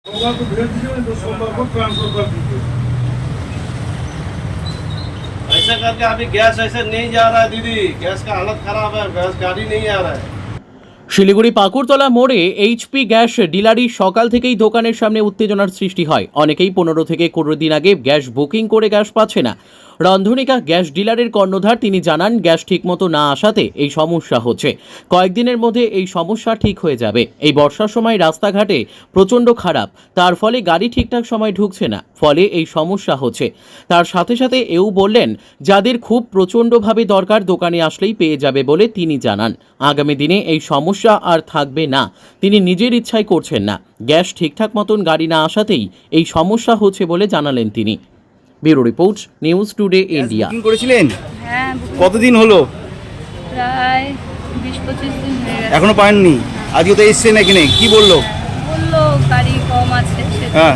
सोमवार को भेज दीजिए नहीं तो सोमवार को ट्रांसफर कर दीजिए ऐसा करके अभी गैस ऐसे नहीं जा रहा है दीदी गैस का हालत खराब है गैस गाड़ी नहीं आ रहा है শিলিগুড়ি পাকুড়তলা মোড়ে এইচপি গ্যাস ডিলারি সকাল থেকেই দোকানের সামনে উত্তেজনার সৃষ্টি হয় অনেকেই পনেরো থেকে কুড়ি দিন আগে গ্যাস বুকিং করে গ্যাস পাচ্ছে না রন্ধনিকা গ্যাস ডিলারের কর্ণধার, তিনি জানান, গ্যাস ঠিকমতো না আসাতে এই সমস্যা হচ্ছে। কয়েকদিনের মধ্যে এই সমস্যা ঠিক হয়ে যাবে। এই বর্ষার সময় রাস্তাঘাটে প্রচণ্ড খারাপ। তার ফলে গাড়ি ঠিকঠাক সময় ঢুকছে না। ফলে এই সমস্যা হচ্ছে। তার সাথে সাথে এও বললেন, যাদের খুব প্রচণ্ডভাবে দরকার দোকানে আসলেই পেয়ে যাবে বলে তিনি জানান। আগামী দিনে এই সমস্যা আর থাকবে না। তিনি নিজের ইচ্ছায় করছেন না। গ্যাস ঠিকঠাক মতন গাড়ি না আসাতেই এই সমস্যা হচ্ছে বলে জানালেন তিনি। Bureau report news today India. করেছিলেন? হ্যাঁ কতদিন হলো? প্রায় বিশ পঁচিশ দিন এখনও পাননি? আজকে তো এসছে নাকি নেই কি বলল? বলল গাড়ি কম আছে হ্যাঁ।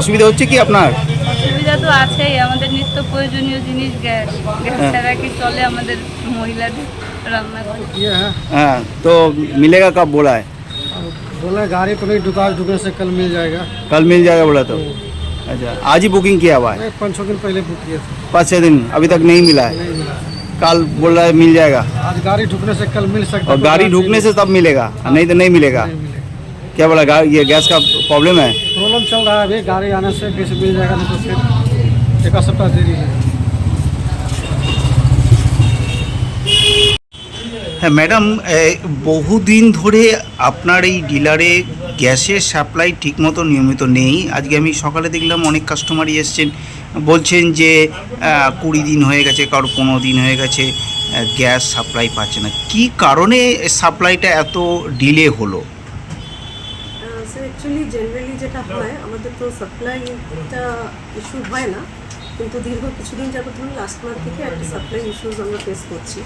অসুবিধা হচ্ছে কি আপনার? অসুবিধা তো আছেই আমাদের নিত্য প্রয়োজনীয় জিনিস গ্যাস। হ্যাঁ। ছাড়া কি চলে আমাদের মহিলাদের রান্না হ্যাঁ। তো মিলেগা কব বোলা है গাড়ি गाड़ी ঢুকা नहीं दुकान दुकान से कल मिल जाएगा कल मिल अच्छा आज ही बुकिंग किया हुआ है एक पाँच छः दिन पहले बुक किए थे पाँच छः दिन अभी तक नहीं मिला है नहीं मिला कल बोल रहा है मिल जाएगा आज गाड़ी ढुकने से कल मिल सकता और है, गाड़ी दुकान ढुकने से तब मिलेगा नहीं तो नहीं मिलेगा नहीं मिलेगा क्या बोला गा- ये गैस का प्रॉब्लम है प्रॉब्लम चल रहा है अभी गाड़ी आने से कैसे मिल जाएगा नहीं तो फिर एक सप्ताह देरी है হ্যাঁ ম্যাডাম বহুদিন ধরে আপনার এই ডিলারে গ্যাসের সাপ্লাই ঠিকমতো নিয়মিত নেই। আজকে আমি সকালে দেখলাম অনেক কাস্টমারই এসছেন। বলছেন যে কুড়ি দিন হয়ে গেছে, কারও পনেরো দিন হয়ে গেছে গ্যাস সাপ্লাই পাচ্ছে না। কি কারণে সাপ্লাইটা এত ডিলে হলো? অ্যাকচুয়ালি জেনারেলি যেটা হয়, আমাদের তো সাপ্লাইটা ইস্যু হয় না। কিন্তু দীর্ঘ কিছুদিন যাবত ধরুন লাস্ট মান্থ থেকে একটা সাপ্লাই ইস্যুস আমরা ফেস করছি।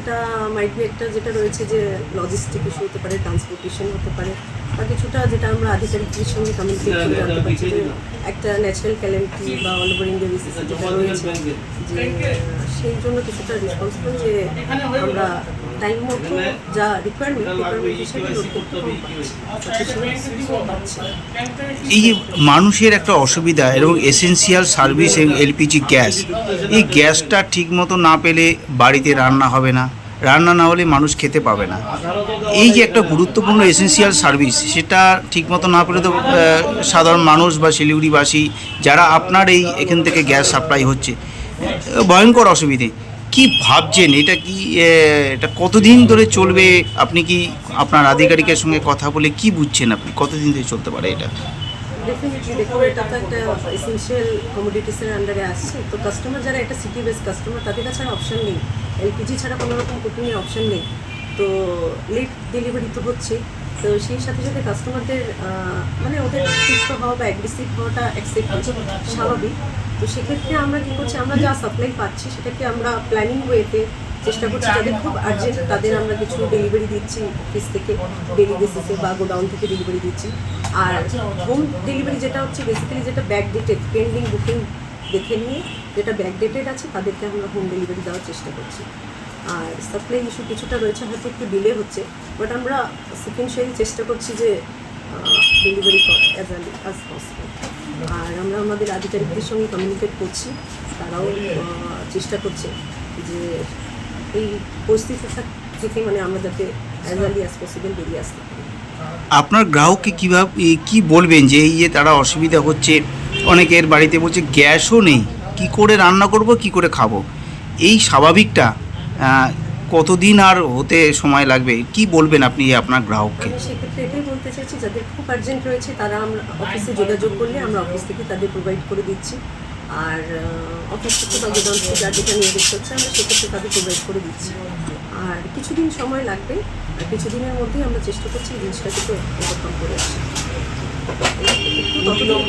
সেটা মাইট বি একটা যেটা রয়েছে যে লজিস্টিক ইস্যু হতে পারে ট্রান্সপোর্টেশন হতে পারে বা কিছুটা যেটা আমরা আধিকারিকদের সঙ্গে কমিউনিকেট করতে জানতে পারছি যে একটা ন্যাচারাল ক্যালেমিটি বা অল ওভার ইন্ডিয়া বেসিস যেটা রয়েছে। যে সেই জন্য কিছুটা রেসপন্সিবল যে আমরা টাইম মতো যা রিকোয়ারমেন্ট রিকোয়ারমেন্ট হিসেবে। এই যে মানুষের একটা অসুবিধা এবং এসেনশিয়াল সার্ভিস এবং এলপিজি গ্যাস এই গ্যাসটা ঠিকমতো না পেলে বাড়িতে রান্না হবে না। রান্না না হলে মানুষ খেতে পাবে না। এই যে একটা গুরুত্বপূর্ণ এসেনশিয়াল সার্ভিস সেটা ঠিকমতো না পেলে তো সাধারণ মানুষ বা শিলিগুড়িবাসী, যারা আপনার এই এখান থেকে গ্যাস সাপ্লাই হচ্ছে ভয়ঙ্কর অসুবিধে। কি ভাবছেন? এটা কি এটা কতদিন ধরে চলবে? আপনি কি আপনার আধিকারিকের সঙ্গে কথা বলে কি বুঝছেন আপনি? কতদিন ধরে চলতে পারে এটা? ডেফিনেটলি দেখুন, এটা তো একটা এসেন্সিয়াল কমোডিটিসের আন্ডারে আসছে। তো কাস্টমার যারা, একটা সিটি বেস কাস্টমার তাদের কাছে আর অপশন নেই। এলপিজি ছাড়া কোনো রকম কুকিংয়ের অপশন নেই। তো লেট ডেলিভারি তো হচ্ছে তো সেই সাথে সাথে কাস্টমারদের মানে ওদের সুস্থ হওয়া বা অ্যাগ্রেসিভ হওয়াটা স্বাভাবিক। তো সেক্ষেত্রে আমরা কী করছি, আমরা যা সাপ্লাই পাচ্ছি সেটাকে আমরা প্ল্যানিং ওয়েতে চেষ্টা করছি যাদের খুব আর্জেন্ট তাদের আমরা কিছু ডেলিভারি দিচ্ছি অফিস থেকে ডেলি বেসিসে বা গোডাউন থেকে ডেলিভারি দিচ্ছি। আর হোম ডেলিভারি যেটা হচ্ছে বেসিক্যালি যেটা ব্যাক ডেটেড পেন্ডিং বুকিং দেখে নিয়ে যেটা ব্যাক ডেটেড আছে, তাদেরকে আমরা হোম ডেলিভারি দেওয়ার চেষ্টা করছি। আর সাপ্লাই ইস্যু কিছুটা রয়েছে, হয়তো একটু ডিলে হচ্ছে বাট আমরা সিকুয়েন্সিয়ালি চেষ্টা করছি যে delivery as early as possible আর আমরা আমাদের আধিকারিকদের সঙ্গে কমিউনিকেট করছি, তারাও চেষ্টা করছে যে এই পরিস্থিতি থেকে মানে আমরা যাতে অ্যাজ আর্লি অ্যাজ পসিবল বেরিয়ে আসতে পারি। আপনার গ্রাহককে কীভাবে কি বলবেন যে এই যে তারা অসুবিধা হচ্ছে, অনেকের বাড়িতে বলছে গ্যাসও নেই, কি করে রান্না করব, কি করে খাব? এই স্বাভাবিকটা কতদিন আর হতে সময় লাগবে? কি বলবেন আপনি আপনার গ্রাহককে? সেক্ষেত্রে এটাই বলতে চাইছি, যাদের খুব আর্জেন্ট রয়েছে, তারা আমরা অফিসে যোগাযোগ করলে আমরা অফিস থেকে তাদের প্রোভাইড করে দিচ্ছি। আর অফিস থেকে বা গোদাম থেকে যার যেটা নির্দেশ হচ্ছে, আমরা সেক্ষেত্রে তাদের প্রোভাইড করে দিচ্ছি। আর কিছুদিন সময় লাগবে, আর কিছুদিনের মধ্যেই আমরা চেষ্টা করছি জিনিসটাকে তো করে আসি একটু ততদিন